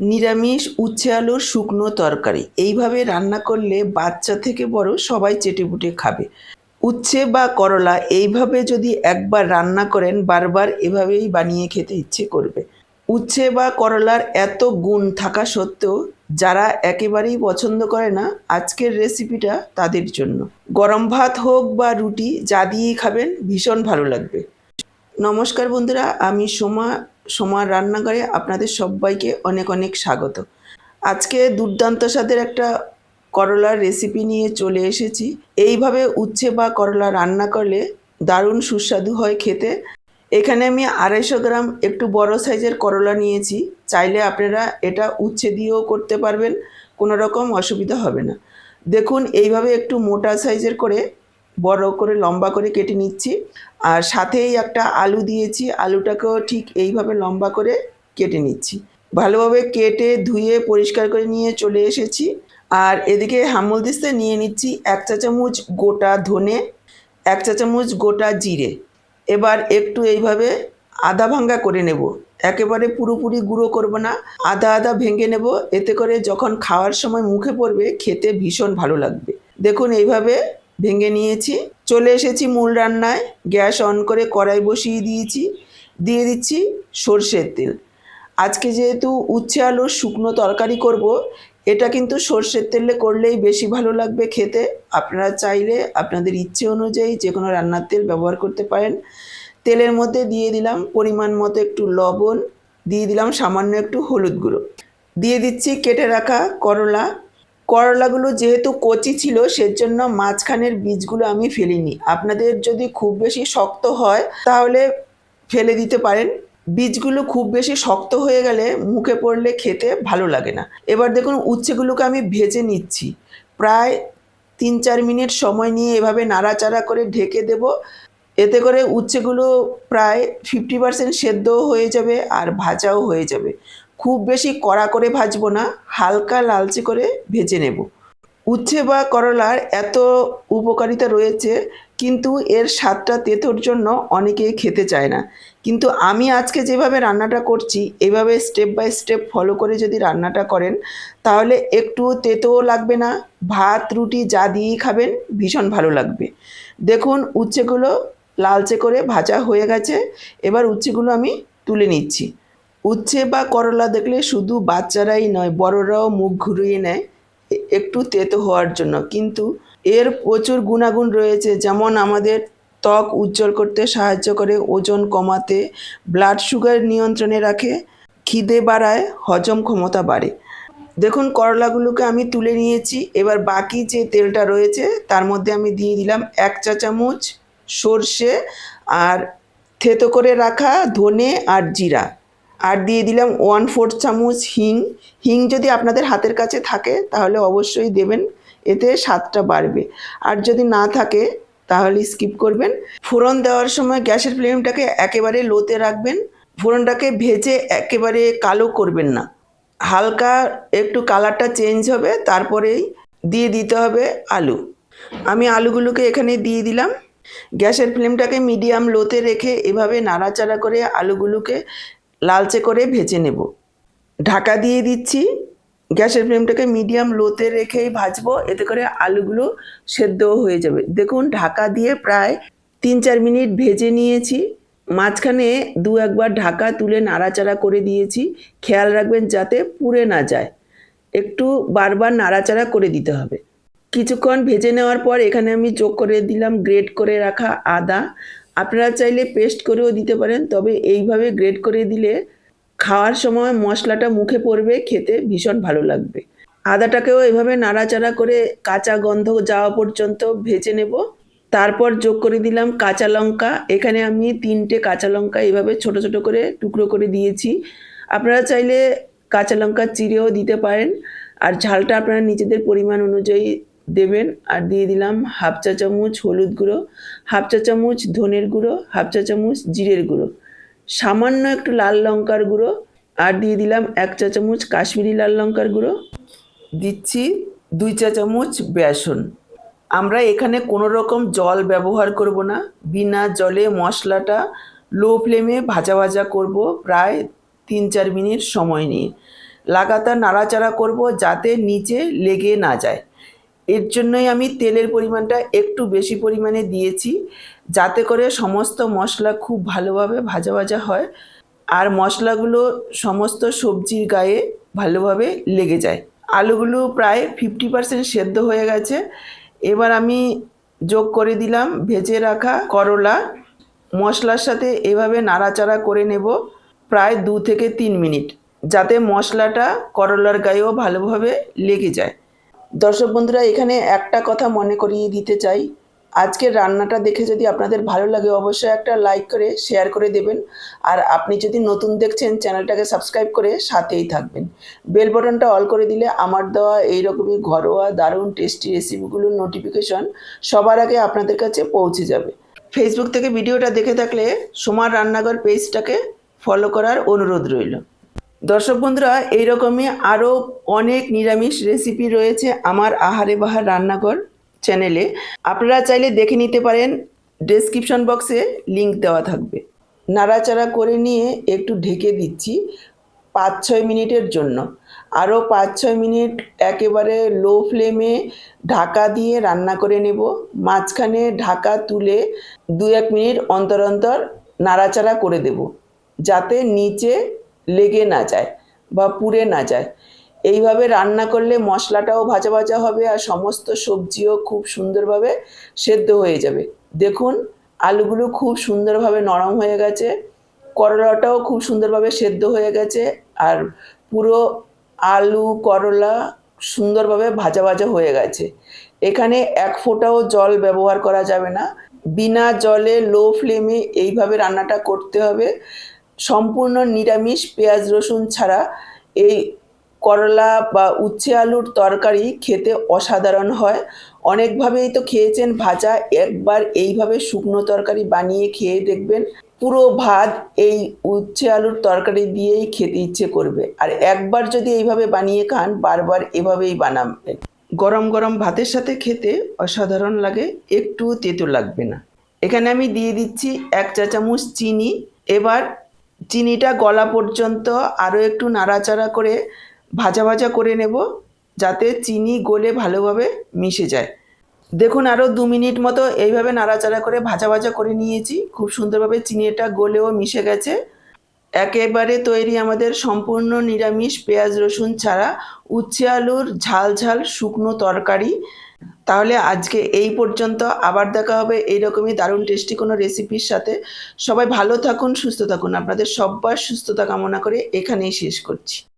নিরামিষ, উচ্ছে আলুর শুকনো তরকারি। এইভাবে রান্না করলে বাচ্চা থেকে বড় সবাই চেটেপুটে খাবে। উচ্ছে বা করলা এইভাবে যদি একবার রান্না করেন, বারবার এভাবেই বানিয়ে খেতে ইচ্ছে করবে। উচ্ছে বা করলার এত গুণ থাকা সত্ত্বেও যারা একেবারেই পছন্দ করে না, আজকের রেসিপিটা তাদের জন্য। গরম ভাত হোক বা রুটি, যা দিয়েই খাবেন, ভীষণ ভালো লাগবে। নমস্কার বন্ধুরা, আমি সোমা সোমার রান্নাঘরে আপনাদের সবাইকে অনেক অনেক স্বাগত। আজকে দুর্দান্ত স্বাদের একটা করলার রেসিপি নিয়ে চলে এসেছি। এইভাবে উচ্ছে বা করলা রান্না করলে দারুণ সুস্বাদু হয় খেতে। এখানে আমি আড়াইশো গ্রাম একটু বড় সাইজের করলা নিয়েছি। চাইলে আপনারা এটা উচ্ছে দিয়েও করতে পারবেন, কোনো রকম অসুবিধা হবে না। দেখুন, এইভাবে একটু মোটা সাইজের করে বড় করে, লম্বা করে কেটে নিচ্ছি। আর সাথেই একটা আলু দিয়েছি। আলুটাকেও ঠিক এইভাবে লম্বা করে কেটে নিচ্ছি। ভালোভাবে কেটে ধুয়ে পরিষ্কার করে নিয়ে চলে এসেছি। আর এদিকে হামল দিস্তে নিয়ে নিচ্ছি এক চা চামচ গোটা ধনে, এক চা চামচ গোটা জিরে। এবার একটু এইভাবে আধা ভাঙ্গা করে নেব। একেবারে পুরোপুরি গুঁড়ো করব না। আধা আধা ভেঙে নেব। এতে করে যখন খাওয়ার সময় মুখে পড়বে, খেতে ভীষণ ভালো লাগবে। দেখুন, এইভাবে ভেঙে নিয়েছি। চলে এসেছি মূল রান্নায়। গ্যাস অন করে কড়াই বসিয়ে দিয়েছি। দিয়ে দিচ্ছি সর্ষের তেল। আজকে যেহেতু উচ্ছে আলুর শুকনো তরকারি করব, এটা কিন্তু সর্ষের তেলে করলেই বেশি ভালো লাগবে খেতে। আপনারা চাইলে আপনাদের ইচ্ছে অনুযায়ী যে কোনো রান্নার তেল ব্যবহার করতে পারেন। তেলের মধ্যে দিয়ে দিলাম পরিমাণ মতো একটু লবণ। দিয়ে দিলাম সামান্য একটু হলুদ গুঁড়ো। দিয়ে দিচ্ছি কেটে রাখা করলা। করলাগুলো যেহেতু কচি ছিল, সেজন্য মাঝখানের বীজগুলো আমি ফেলিনি। আপনাদের যদি খুব বেশি শক্ত হয়, তাহলে ফেলে দিতে পারেন। বীজগুলো খুব বেশি শক্ত হয়ে গেলে মুখে পড়লে খেতে ভালো লাগে না। এবার দেখুন, উচ্ছেগুলোকে আমি ভেজে নিচ্ছি। প্রায় তিন চার মিনিট সময় নিয়ে এভাবে নাড়াচাড়া করে ঢেকে দেব। এতে করে উচ্ছেগুলো প্রায় ফিফটি পার্সেন্ট সেদ্ধও হয়ে যাবে আর ভাজাও হয়ে যাবে। খুব বেশি কড়া করে ভাজবো না, হালকা লালচে করে ভেজে নেব। উচ্ছে বা করলার এত উপকারিতা রয়েছে, কিন্তু এর স্বাদটা তেতোর জন্য অনেকেই খেতে চায় না। কিন্তু আমি আজকে যেভাবে রান্নাটা করছি, এভাবে স্টেপ বাই স্টেপ ফলো করে যদি রান্নাটা করেন, তাহলে একটু তেতোও লাগবে না, ভাত, রুটি যা দিয়েই খাবেন ভীষণ ভালো লাগবে। দেখুন, উচ্ছেগুলো লালচে করে ভাজা হয়ে গেছে, এবার উচ্ছেগুলো আমি তুলে নিচ্ছি। উচ্ছে বা করলা দেখলে শুধু বাচ্চারাই নয়, বড়রাও মুখ ঘুরিয়ে নেয় একটু তেতো হওয়ার জন্য। কিন্তু এর প্রচুর গুণাগুণ রয়েছে, যেমন আমাদের ত্বক উজ্জ্বল করতে সাহায্য করে, ওজন কমাতে ব্লাড সুগার নিয়ন্ত্রণে রাখে, খিদে বাড়ায়, হজম ক্ষমতা বাড়ে। দেখুন, করলাগুলোকে আমি তুলে নিয়েছি। এবার বাকি যে তেলটা রয়েছে, তার মধ্যে আমি দিয়ে দিলাম এক চা চামচ সর্ষে আর থেতো করে রাখা ধনে আর জিরা। আর দিয়ে দিলাম ওয়ান ফোর্থ চামচ হিং। হিং যদি আপনাদের হাতের কাছে থাকে, তাহলে অবশ্যই দেবেন, এতে স্বাদটা বাড়বে। আর যদি না থাকে, তাহলে স্কিপ করবেন। ফোড়ন দেওয়ার সময় গ্যাসের ফ্লেমটাকে একেবারে লোতে রাখবেন। ফোড়নটাকে ভেজে একেবারে কালো করবেন না। হালকা একটু কালারটা চেঞ্জ হবে, তারপরেই দিয়ে দিতে হবে আলু। আমি আলুগুলোকে এখানে দিয়ে দিলাম। গ্যাসের ফ্লেমটাকে মিডিয়াম লোতে রেখে এভাবে নাড়াচাড়া করে আলুগুলোকে লালচে করে ভেজে নেব। ঢাকা দিয়ে দিচ্ছি। গ্যাসের ফ্লেমটাকে মিডিয়াম লোতে রেখেই ভাজবো। এতে করে আলুগুলো সেদ্ধও হয়ে যাবে। দেখুন, ঢাকা দিয়ে প্রায় তিন চার মিনিট ভেজে নিয়েছি। মাঝখানে দু একবার ঢাকা তুলে নাড়াচাড়া করে দিয়েছি। খেয়াল রাখবেন যাতে পুড়ে না যায়। একটু বারবার নাড়াচাড়া করে দিতে হবে। কিছুক্ষণ ভেজে নেওয়ার পর এখানে আমি যোগ করে দিলাম, গ্রেট করে রাখা আদা। আপনারা চাইলে পেস্ট করেও দিতে পারেন, তবে এইভাবে গ্রেড করে দিলে খাওয়ার সময় মশলাটা মুখে পড়বে, খেতে ভীষণ ভালো লাগবে। আদাটাকেও এভাবে নাড়াচাড়া করে কাঁচা গন্ধ যাওয়া পর্যন্ত ভেজে নেব। তারপর যোগ করে দিলাম কাঁচা লঙ্কা। এখানে আমি তিনটে কাঁচা লঙ্কা এভাবে ছোট ছোট করে টুকরো করে দিয়েছি। আপনারা চাইলে কাঁচা লঙ্কা চিড়েও দিতে পারেন। আর ঝালটা আপনারা নিজেদের পরিমাণ অনুযায়ী দেবেন। আর দিয়ে দিলাম হাফ চা চামচ হলুদ গুঁড়ো, হাফ চা চামচ ধনের গুঁড়ো, হাফ চা চামচ জিরের গুঁড়ো। সামান্য একটু লাল লঙ্কার গুঁড়ো, আর দিয়ে দিলাম এক চা চামচ কাশ্মীরি লাল লঙ্কার গুঁড়ো। দিচ্ছি দুই চা চামচ বেসন। আমরা এখানে কোনো রকম জল ব্যবহার করব না। বিনা জলে মশলাটা লো ফ্লেমে ভাজা ভাজা করব প্রায় তিন চার মিনিট সময় নিয়ে। লাগাতার নাড়াচাড়া করব যাতে নিচে লেগে না যায়। এর জন্যই আমি তেলের পরিমাণটা একটু বেশি পরিমাণে দিয়েছি, যাতে করে সমস্ত মশলা খুব ভালোভাবে ভাজা ভাজা হয় আর মশলাগুলো সমস্ত সবজির গায়ে ভালোভাবে লেগে যায়। আলুগুলো প্রায় ফিফটি পার্সেন্ট সেদ্ধ হয়ে গেছে। এবার আমি যোগ করে দিলাম ভেজে রাখা করলা। মশলার সাথে এভাবে নাড়াচাড়া করে নেব প্রায় দু থেকে তিন মিনিট, যাতে মশলাটা করলার গায়েও ভালোভাবে লেগে যায়। দর্শক বন্ধুরা, এখানে একটা কথা মনে করিয়ে দিতে চাই। আজকের রান্নাটা দেখে যদি আপনাদের ভালো লাগে, অবশ্যই একটা লাইক করে শেয়ার করে দেবেন। আর আপনি যদি নতুন দেখছেন, চ্যানেলটাকে সাবস্ক্রাইব করে সাথেই থাকবেন। বেল বাটনটা অল করে দিলে আমার দেওয়া এইরকমই ঘরোয়া, দারুণ টেস্টি রেসিপিগুলোর নোটিফিকেশন সবার আগে আপনাদের কাছে পৌঁছে যাবে। ফেসবুক থেকে ভিডিওটা দেখে থাকলে সোমার রান্নাঘর পেজটাকে ফলো করার অনুরোধ রইল। দর্শক বন্ধুরা, এইরকমই আরও অনেক নিরামিষ রেসিপি রয়েছে আমার আহারে বাহার রান্নাঘর চ্যানেলে আপনারা চাইলে দেখে নিতে পারেন ডেসক্রিপশন বক্সে লিংক দেওয়া থাকবে। নাড়াচাড়া করে নিয়ে একটু ঢেকে দিচ্ছি পাঁচ ছয় মিনিটের জন্য। আরও পাঁচ ছয় মিনিট একেবারে লো ফ্লেমে ঢাকা দিয়ে রান্না করে নেব। মাঝখানে ঢাকা তুলে দু এক মিনিট অন্তর অন্তর নাড়াচাড়া করে দেব। যাতে নিচে লেগে না যায় বা পুড়ে না যায়। এইভাবে রান্না করলে মশলাটাও ভাজা ভাজা হবে আর সমস্ত সবজিও খুব সুন্দরভাবে সেদ্ধ হয়ে যাবে। দেখুন, আলুগুলো খুব সুন্দরভাবে নরম হয়ে গেছে, করলাটাও খুব সুন্দরভাবে সেদ্ধ হয়ে গেছে আর পুরো আলু, করলা সুন্দরভাবে ভাজা ভাজা হয়ে গেছে। এখানে এক ফোঁটাও জল ব্যবহার করা যাবে না। বিনা জলে লো ফ্লেমে এইভাবে রান্নাটা করতে হবে। সম্পূর্ণ নিরামিষ পেঁয়াজ রসুন ছাড়া এই করলা বা উচ্ছে আলুর তরকারি খেতে অসাধারণ হয়। অনেকভাবেই তো খেয়েছেন ভাজা, একবার এইভাবে শুকনো তরকারি বানিয়ে খেয়ে দেখবেন পুরো ভাত এই উচ্ছে আলুর তরকারি দিয়েই খেতে ইচ্ছে করবে। আর একবার যদি এইভাবে বানিয়ে খান, বারবার এভাবেই বানাবেন। গরম গরম ভাতের সাথে খেতে অসাধারণ লাগে একটু তেতো লাগবে না। এখানে আমি দিয়ে দিচ্ছি এক চা চামচ চিনি। এবার চিনিটা গলা পর্যন্ত আরও একটু নাড়াচাড়া করে ভাজা ভাজা করে নেব, যাতে চিনি গলে ভালোভাবে মিশে যায়। দেখুন আরও দু মিনিট মতো এইভাবে নাড়াচাড়া করে ভাজা ভাজা করে নিয়েছি। খুব সুন্দরভাবে চিনিটা গলেও মিশে গেছে। একেবারে তৈরি আমাদের সম্পূর্ণ নিরামিষ পেঁয়াজ, রসুন ছাড়া উচ্ছে আলুর ঝাল ঝাল শুকনো তরকারি। তাহলে আজকে এই পর্যন্ত, আবার দেখা হবে এইরকমই দারুণ টেস্টি কোনো রেসিপির সাথে। সবাই ভালো থাকুন, সুস্থ থাকুন। আপনাদের সব্বার সুস্থতা কামনা করে এখানেই শেষ করছি।